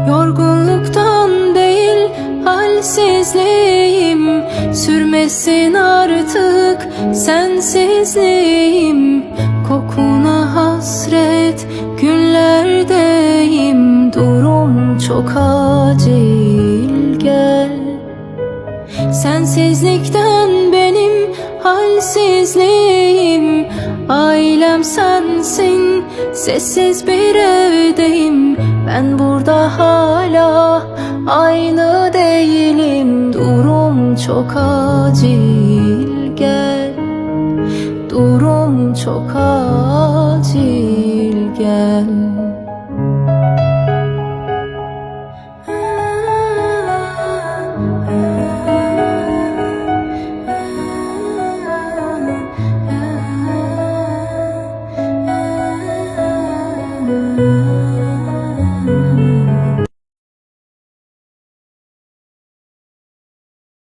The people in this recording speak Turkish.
Yorgunluktan değil halsizliğim. Sürmesin artık sensizliğim. Kokuna hasret günlerdeyim. Durum çok acil gel. Sensizlikten benim halsizliğim. Ailem sensin Sessiz bir evdeyim hala aynı değilim. Durum çok acil gel. Durum çok acil gel.